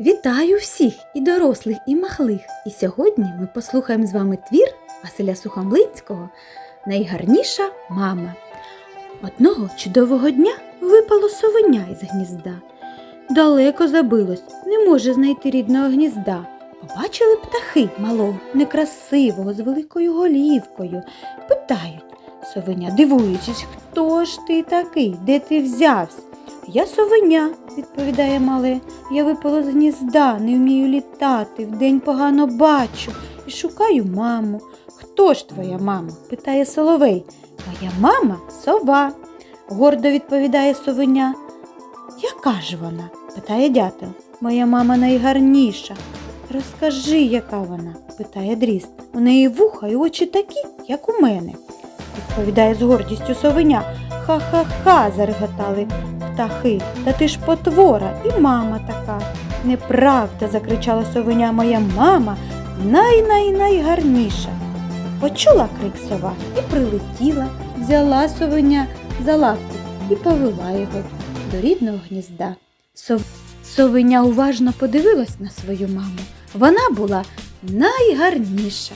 Вітаю всіх і дорослих, і махлих. І сьогодні ми послухаємо з вами твір Василя Сухомлинського Найгарніша мама. Одного чудового дня випало совеня із гнізда. Далеко забилось, не може знайти рідного гнізда. Побачили птахи малого, некрасивого, з великою голівкою. Питають совеня, дивуючись, хто ж ти такий, де ти взявся? Я совеня, відповідає мале. Я випала з гнізда, не вмію літати, вдень погано бачу і шукаю маму. Хто ж твоя мама? питає соловей. Моя мама сова, гордо відповідає совеня. Яка ж вона? питає дятел. Моя мама найгарніша. Розкажи, яка вона? питає дріст. У неї вуха і очі такі, як у мене, відповідає з гордістю совеня. Ха-ха-ха, зареготали птахи. Та ти ж потвора і мама така. Неправда, закричала совеня, моя мама най-най-найгарніша. Почула крик сова і прилетіла, взяла совеня за лапку і повела його до рідного гнізда. Сов... Совеня уважно подивилась на свою маму. Вона була найгарніша.